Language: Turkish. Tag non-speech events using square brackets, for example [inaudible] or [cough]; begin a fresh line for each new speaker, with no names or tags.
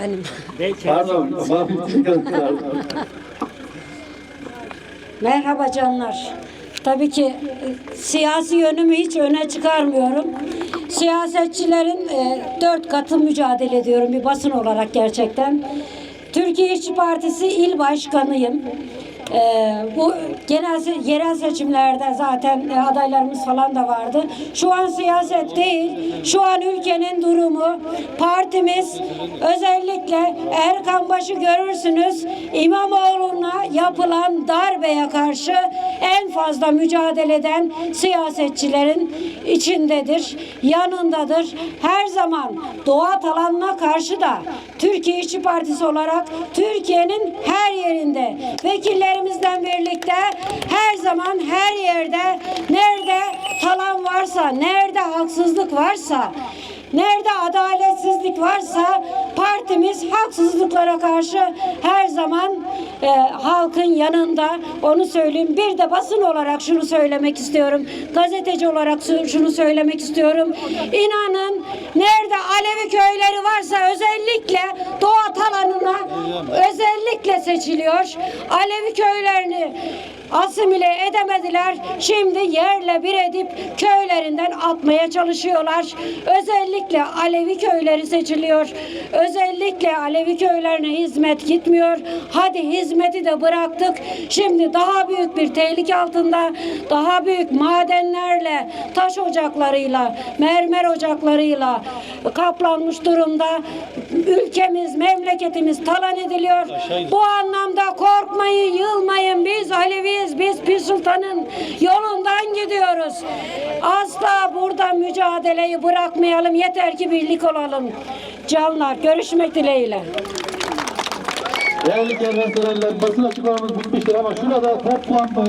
Benim.
Pardon, Mahmut. [laughs]
Merhaba canlar. Tabii ki e, siyasi yönümü hiç öne çıkarmıyorum. Siyasetçilerin e, dört katı mücadele ediyorum bir basın olarak gerçekten. Türkiye İşçi Partisi il başkanıyım. E, bu genel yerel seçimlerde zaten e, adaylarımız falan da vardı. Şu an siyaset değil, şu an ülkenin durumu, partimiz özellikle Erkanbaş'ı görürsünüz İmamoğlu'na yapılan darbeye karşı en fazla mücadele eden siyasetçilerin içindedir, yanındadır. Her zaman Doğa Talan'ına karşı da Türkiye İşçi Partisi olarak Türkiye'nin her yerinde vekillerimizden birlikte her zaman her yerde nerede talan varsa, nerede haksızlık varsa Nerede adaletsizlik varsa partimiz haksızlıklara karşı her zaman e, halkın yanında onu söyleyeyim. Bir de basın olarak şunu söylemek istiyorum. Gazeteci olarak şu- şunu söylemek istiyorum. İnanın nerede Alevi köyleri varsa özellikle Doğu özellikle seçiliyor. Alevi köylerini asimile edemediler. Şimdi yerle bir edip köylerinden atmaya çalışıyorlar. Özellikle Alevi köyleri seçiliyor. Özellikle Alevi köylerine hizmet gitmiyor. Hadi hizmeti de bıraktık. Şimdi daha büyük bir tehlike altında, daha büyük madenlerle, taş ocaklarıyla, mermer ocaklarıyla kaplanmış durumda. Ülkemiz, memleketimiz talan ediliyor. Bu anlamda korkmayın, yılmayın. Biz Aleviyiz, biz Pir Sultan'ın yolundan gidiyoruz. Asla burada mücadeleyi bırakmayalım. Yeter ki birlik olalım. Canlar, görüşmek dileğiyle.
Değerli kervanseverler, basın açıklamamız bitmiştir ama şurada toplanmayın.